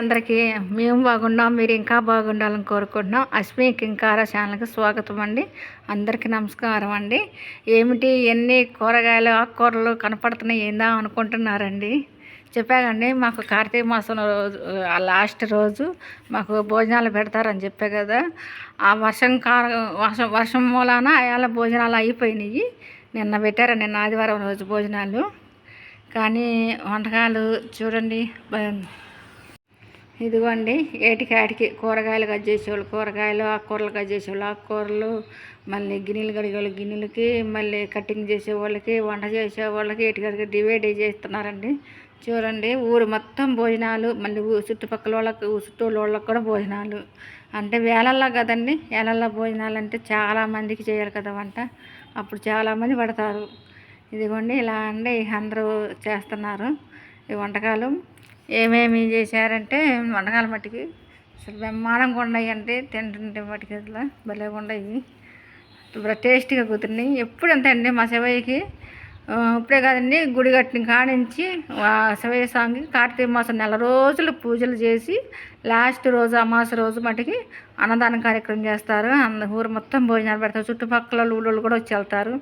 అందరికీ మేము బాగున్నాం మీరు ఇంకా బాగుండాలని కోరుకుంటున్నాం. అశ్మి కింకార ఛానల్కి స్వాగతం అండి. అందరికీ నమస్కారం అండి. ఏమిటి ఎన్ని కూరగాయలు ఆకుకూరలు కనపడుతున్నాయి ఏందా అనుకుంటున్నారండి? చెప్పాకండి మాకు కార్తీక మాసం రోజు ఆ లాస్ట్ రోజు మాకు భోజనాలు పెడతారని చెప్పే కదా. ఆ వర్షం కార వర్షం వర్షం మూలాన అయాల భోజనాలు అయిపోయినాయి. నిన్న పెట్టారు నిన్న ఆదివారం రోజు భోజనాలు. కానీ వంటకాలు చూడండి ఇదిగోండి ఏటికాటికి కూరగాయలు కట్ చేసేవాళ్ళు. కూరగాయలు ఆకుకూరలు కట్ చేసేవాళ్ళు. ఆకుకూరలు మళ్ళీ గిన్నెలు కడిగేవాళ్ళు. గిన్నెలకి మళ్ళీ కటింగ్ చేసేవాళ్ళకి వంట చేసేవాళ్ళకి ఏటికాటికి డివైడ్ చేస్తున్నారండి. చూడండి ఊరు మొత్తం భోజనాలు మళ్ళీ చుట్టుపక్కల వాళ్ళకి ఊ- చుట్టూ వాళ్ళకి కూడా భోజనాలు. అంటే వేలల్లో కదండి వేలల్లో భోజనాలు అంటే చాలా మందికి చేయాలి కదా వంట. అప్పుడు చాలామంది పడతారు. ఇదిగోండి ఇలా అండి అందరూ చేస్తున్నారు. ఈ వంటకాలు ఏమేమి చేశారంటే వంటకాల మట్టికి అసలు బ్రహ్మాండంగా ఉన్నాయి అంటే తింటుంటే మట్టికి అసలు భలే ఉన్నాయి. ఇప్పుడు టేస్ట్గా కుదిరినాయి. ఎప్పుడు అంతే అండి మా శివయ్యకి? ఇప్పుడే కాదండి గుడి కట్టిన కానించి ఆ శివయ్య స్వామికి కార్తీక మాసం నెల రోజులు పూజలు చేసి లాస్ట్ రోజు అమాస రోజు మటుకి అన్నదాన కార్యక్రమం చేస్తారు. అంద ఊరు మొత్తం భోజనాలు పెడతారు. చుట్టుపక్కల ఊళ్ళో కూడా వచ్చి వెళ్తారు.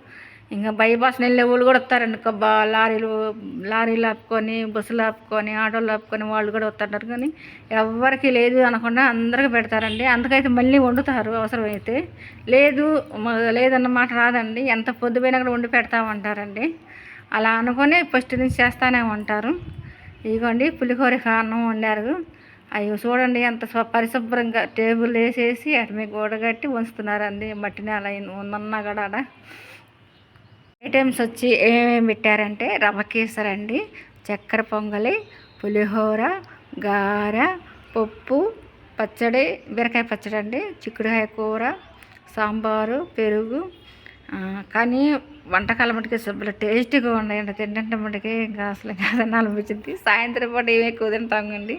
ఇంకా బైపాస్ వెళ్ళే వాళ్ళు కూడా వస్తారండి కొబ్బ లారీలు లారీలు ఆపుకొని బస్సులు ఆపుకొని ఆటోలు ఆపుకొని వాళ్ళు కూడా వస్తుంటారు. కానీ ఎవరికి లేదు అనకుండా అందరికి పెడతారండి. అందుకైతే మళ్ళీ వండుతారు అవసరమైతే. లేదు లేదన్న మాట రాదండి. ఎంత పొద్దుపోయినా కూడా వండి పెడతామంటారండి. అలా అనుకొని ఫస్ట్ నుంచి చేస్తానే ఉంటారు. ఇదిగోండి పులిహోర అన్నం వండారు. అయ్యో చూడండి ఎంత పరిశుభ్రంగా టేబుల్ వేసేసి అటు మీకు గోడగట్టి ఉంచుతున్నారండి మట్టి నేల ఉందన్నా కూడా ఆడ. ఐటమ్స్ వచ్చి ఏమేమి పెట్టారంటే రవ్వ కేసరి అండి చక్కెర పొంగలి పులిహోర గార పప్పు పచ్చడి బీరకాయ పచ్చడి అండి చిక్కుడుకాయ కూర సాంబారు పెరుగు కానీ వంటకాల మటుకు అసలు టేస్టీగా ఉన్నాయండి తింటుంటే మటుకి ఇంకా అసలు కాదని అనిపించింది. సాయంత్రం పూట ఏమి ఎక్కువ తింటామండి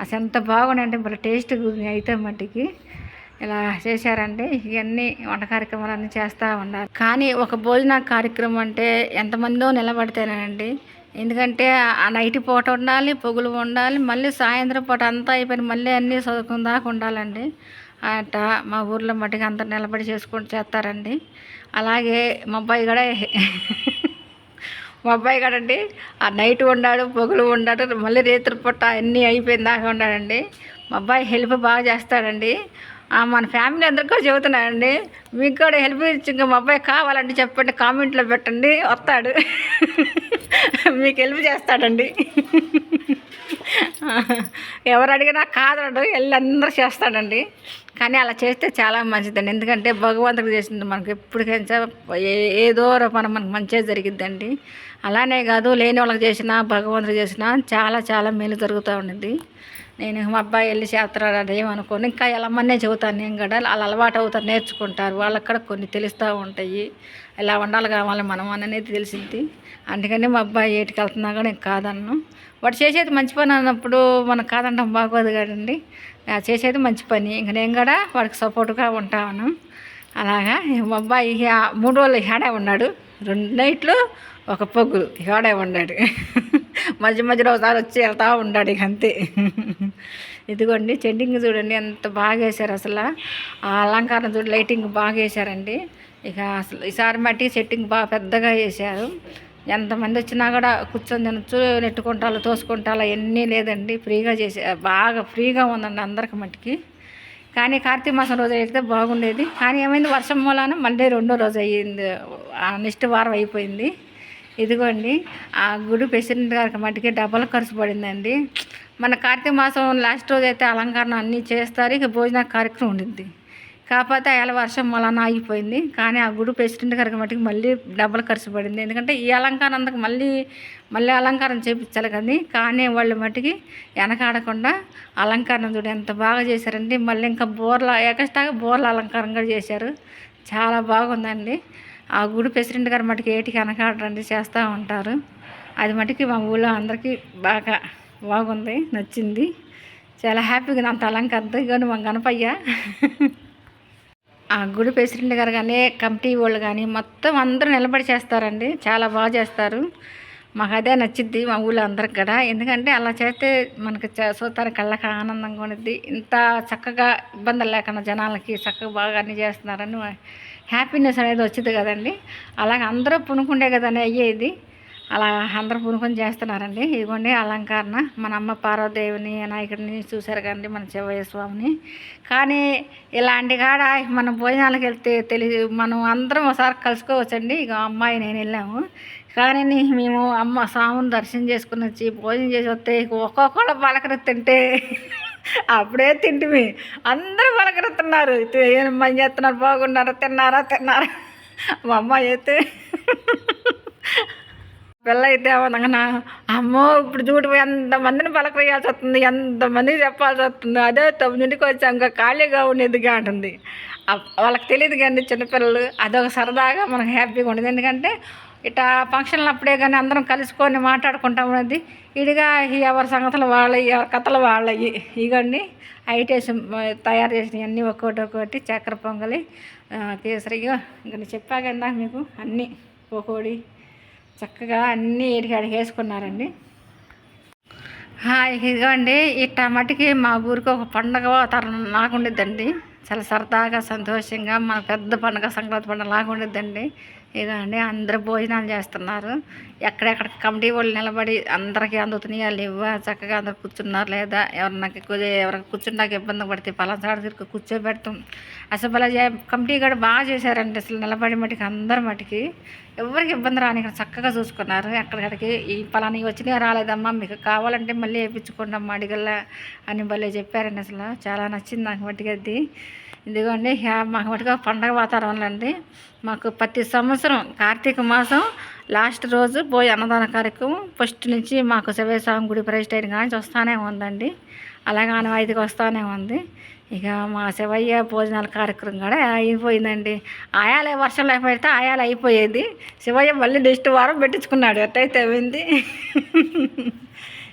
అసలు ఎంత బాగున్నాయంటే మళ్ళీ టేస్ట్గా ఉంది అయితే మటుకి. ఇలా చేశారండి ఇవన్నీ వంట కార్యక్రమాలన్నీ చేస్తూ ఉండాలి కానీ ఒక భోజన కార్యక్రమం అంటే ఎంతమందో నిలబడితేనండి. ఎందుకంటే ఆ నైట్ పూట ఉండాలి పొగులు ఉండాలి మళ్ళీ సాయంత్రం పూట అంతా అయిపోయిన మళ్ళీ అన్నీ చదువుకుని దాకా ఉండాలండి. అట మా ఊర్లో మట్టికి అంతా నిలబడి చేసుకుంటూ చేస్తారండి. అలాగే మా అబ్బాయి కూడా మా అబ్బాయి కదండి ఆ నైట్ ఉండాడు పొగులు ఉండాడు మళ్ళీ రేతులు పూట అన్నీ అయిపోయిన దాకా ఉండాడండి. మా అబ్బాయి హెల్ప్ బాగా చేస్తాడండి. మన ఫ్యామిలీ అందరికీ కూడా చెబుతున్నానండి. మీకు కూడా హెల్ప్ ఇచ్చి ఇంకా మా అబ్బాయి కావాలంటే చెప్పండి కామెంట్లో పెట్టండి వస్తాడు. మీకు హెల్ప్ చేస్తాడండి. ఎవరు అడిగినా కాదనడు వెళ్ళి అందరూ చేస్తాడండి. కానీ అలా చేస్తే చాలా మంచిదండి. ఎందుకంటే భగవంతుడు చేసింది మనకు ఎప్పటికైనా ఏ- ఏదో మనం మనకు మంచిగా జరిగిద్దండి. అలానే కాదు లేని వాళ్ళకి చేసినా భగవంతుడు చేసినా చాలా చాలా మేలు జరుగుతూ ఉండింది నేను మా అబ్బాయి వెళ్ళి చేస్తాడు ఏమనుకోను. ఇంకా వెళ్ళమనే చెబుతాను. నేను కూడా వాళ్ళు అలవాటు అవుతారు నేర్చుకుంటారు. వాళ్ళకి కూడా కొన్ని తెలుస్తూ ఉంటాయి. ఇలా ఉండాలి కావాలి మనం అనేది తెలిసింది. అందుకని మా అబ్బాయి ఏటికి వెళ్తున్నా కూడా నేను కాదన్ను. వాడు చేసేది మంచి పని అన్నప్పుడు మనం కాదంటాం బాగోదు కదండి. చేసేది మంచి పని. ఇంక నేను కూడా వాడికి సపోర్ట్గా ఉంటాను. అలాగా మా అబ్బాయి మూడు రోజులు హేడే ఉన్నాడు. రెండు నైట్లు ఒక పొగ్గులు హేడే ఉన్నాడు. మధ్య మధ్యలో ఒకసారి వచ్చి వెళ్తా ఉన్నాడు ఇక అంతే. ఇదిగోండి చెండింగ్ చూడండి ఎంత బాగా వేశారు అసలు. ఆ అలంకారం చూడండి లైటింగ్ బాగా వేశారండి. ఇక అసలు ఈసారి మట్టి సెట్టింగ్ బాగా పెద్దగా వేశారు. ఎంతమంది వచ్చినా కూడా కూర్చొని తినచ్చు నెట్టుకుంటాలు తోసుకుంటాలు అవన్నీ లేదండి. ఫ్రీగా చేసే బాగా ఫ్రీగా ఉందండి అందరికి మట్టికి. కానీ కార్తీక మాసం రోజు అయితే బాగుండేది. కానీ ఏమైంది వర్షం మూలాన మళ్ళీ రెండో రోజు అయ్యింది. ఆ నెక్స్ట్ వారం అయిపోయింది. ఇదిగోండి ఆ గుడి ప్రెసిడెంట్ గారికి మట్టికి డబ్బులు ఖర్చు పడిందండి. మన కార్తీక మాసం లాస్ట్ రోజు అయితే అలంకరణ అన్నీ చేస్తారు ఇక భోజన కార్యక్రమం ఉండింది కాకపోతే అయ్యాల వర్షం వలన ఆగిపోయింది. కానీ ఆ గుడి ప్రెసిడెంట్ గారికి మటుకు మళ్ళీ డబ్బులు ఖర్చు పడింది ఎందుకంటే ఈ అలంకారం అంతకు మళ్ళీ మళ్ళీ అలంకారం చేయించాలి కానీ కానీ వాళ్ళు మట్టుకి వెనకాడకుండా అలంకారం చూడు ఎంత బాగా చేశారండి మళ్ళీ ఇంకా బోర్ల ఎక్స్ట్రాగా బోర్ల అలంకారం కూడా చేశారు. చాలా బాగుందండి. ఆ గుడి ప్రెసిడెంట్ గారు మటుకు ఏటికి వెనకాడరండి చేస్తూ ఉంటారు. అది మటుకి మా ఊళ్ళో అందరికీ బాగా బాగుంది నచ్చింది. చాలా హ్యాపీగా అంత అలంకారంతో. కానీ మా గణపయ్య. ఆ గుడి ప్రెసిడెంట్ గారు కానీ కమిటీ వాళ్ళు కానీ మొత్తం అందరూ నిలబడి చేస్తారండి. చాలా బాగా చేస్తారు. మాకు అదే నచ్చిద్ది మా ఊళ్ళో అందరికి కూడా. ఎందుకంటే అలా చేస్తే మనకి చ- చూస్తానికి కళ్ళకి ఆనందంగా ఉండిద్ది. ఇంత చక్కగా ఇబ్బందులు లేకుండా జనాలకి చక్కగా బాగా అన్ని చేస్తున్నారని హ్యాపీనెస్ అనేది వచ్చింది కదండి. అలాగే అందరూ పునుకుండే కదండి అయ్యేది. అలా అందరూ పునుకొని చేస్తున్నారండి. ఇదిగోండి అలంకరణ. మన అమ్మ పార్వదేవిని వినాయకుడిని చూశారు కదండి మన శివయ్య స్వామిని. కానీ ఇలాంటి కాడ మనం భోజనాలకు వెళ్తే తెలి మనం అందరం ఒకసారి కలుసుకోవచ్చండి. ఇక అమ్మాయి నేను వెళ్ళాము. కానీ మేము అమ్మ స్వామిని దర్శనం చేసుకుని వచ్చి భోజనం చేసి వస్తే ఒక్కొక్కళ్ళ పలకరి తింటే అప్పుడే తింటిమి. అందరూ పలకరుతున్నారు మంచి చేస్తున్నారు? బాగున్నారు? తిన్నారా? తిన్నారా? మా అమ్మాయి అయితే పిల్ల అయితే అమ్మో ఇప్పుడు చూడు ఎంతమందిని పలకరేయాల్సి వస్తుంది ఎంతమందికి చెప్పాల్సి వస్తుంది అదే తొమ్మిదింటికి వచ్చాం ఇంకా ఖాళీగా ఉండేదిగా అంటుంది. వాళ్ళకి తెలియదు కానీ చిన్నపిల్లలు అదొక సరదాగా మనకు హ్యాపీగా ఉండేది. ఎందుకంటే ఇట్లా ఫంక్షన్లు అప్పుడే కానీ అందరం కలుసుకొని మాట్లాడుకుంటాం ఉన్నది ఇడిగా ఎవరి సంగతులు వాళ్ళవి ఎవరి కథలు వాళ్ళవి ఇవన్నీ ఐటేషన్ తయారు చేసినవి అన్నీ ఒక్కొక్కటి ఒక్కొక్కటి చక్కెర పొంగలి కేసరిగా ఇంకా నేను చెప్పాక ఇందాక మీకు అన్నీ పకోడీ చక్కగా అన్నీ ఏడికి అడిగి వేసుకున్నారండి హాయ్ ఇదిగోండి ఈ మటుకి మా ఊరికి ఒక పండగ వాతావరణం లాగుండిద్దండి. చాలా సరదాగా సంతోషంగా మన పెద్ద పండగ సంక్రాంతి పండుగ లాగుండిద్దండి. ఇదిగోండి అందరూ భోజనాలు చేస్తున్నారు. ఎక్కడెక్కడ కమిటీ వాళ్ళు నిలబడి అందరికీ అందుతున్నాయా? లేవా? చక్కగా అందరు కూర్చున్నారు లేదా? ఎవరన్నా ఎవరికి కూర్చున్నాక ఇబ్బంది పడితే పలాసాడు తిరిగి కూర్చోబెడతాం. అసలు అలా కమిటీ కూడా బాగా చేశారండి. అసలు నిలబడి మటుకి అందరి మటుకి ఎవరికి ఇబ్బంది రాని చక్కగా చూసుకున్నారు. ఎక్కడికడికి ఈ పలానా వచ్చినా రాలేదమ్మా? మీకు కావాలంటే మళ్ళీ వేయించుకోండి అమ్మా అడిగల్లా అని భలే చెప్పారండి. అసలు చాలా నచ్చింది నాకు మట్టుకు అది. ఇదిగోండి హ్యా మాకు మటుగా పండగ వాతావరణం అండి. మాకు ప్రతి సంవత్సరం కార్తీక మాసం లాస్ట్ రోజు పోయి అన్నదాన కార్యక్రమం. ఫస్ట్ నుంచి మాకు శివస్వామి గుడి ప్రైజ్ అయిన కానీ వస్తానే ఉందండి. అలాగే ఐదుకి వస్తానే ఉంది. ఇక మా శివయ్య భోజనాల కార్యక్రమం కూడా అయిపోయిందండి. ఆయాలే వర్షం లేకపోతే ఆయాలు అయిపోయేది. శివయ్య మళ్ళీ నెక్స్ట్ వారం పెట్టించుకున్నాడు. ఎట్టయితే అయింది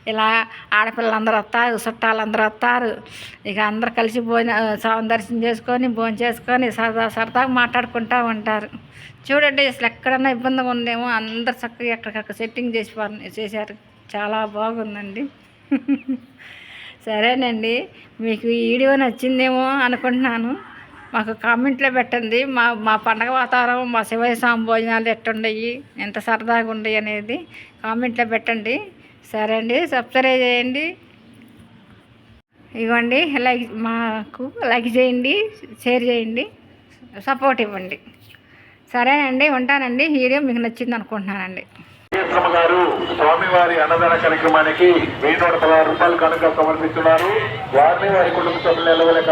ఇలా ఆడపిల్లలందరూ వస్తారు చుట్టాలందరూ వస్తారు. ఇక అందరు కలిసి భోజన స్వామి దర్శనం చేసుకొని భోజనం చేసుకొని సరదా సరదాగా మాట్లాడుకుంటూ ఉంటారు. చూడండి అసలు ఎక్కడన్నా ఇబ్బందిగా ఉందేమో అందరు చక్కగా ఎక్కడికక్కడ సెట్టింగ్ చేసి చేశారు. చాలా బాగుందండి. సరేనండి మీకు ఈ వీడియో నచ్చిందేమో అనుకుంటున్నాను. మాకు కామెంట్లో పెట్టండి. మా మా పండగ వాతావరణం మా శివయ్య స్వామి భోజనాలు ఎట్టుండయి ఎంత సరదాగా ఉండయి అనేది కామెంట్లో పెట్టండి. సరే అండి సబ్స్క్రైబ్ చేయండి. ఇవ్వండి లైక్ మాకు లైక్ చేయండి షేర్ చేయండి సపోర్ట్ ఇవ్వండి. సరేనండి ఉంటానండి. ఈ వీడియో మీకు నచ్చింది అనుకుంటున్నానండి. గారు స్వామివారి అన్నదాన కార్యక్రమానికి వెయ్యి నూట పదహారు రూపాయలు కనుక సమర్పిస్తున్నారు. వారిని వారి కుటుంబ సభ్యులు నిలవలే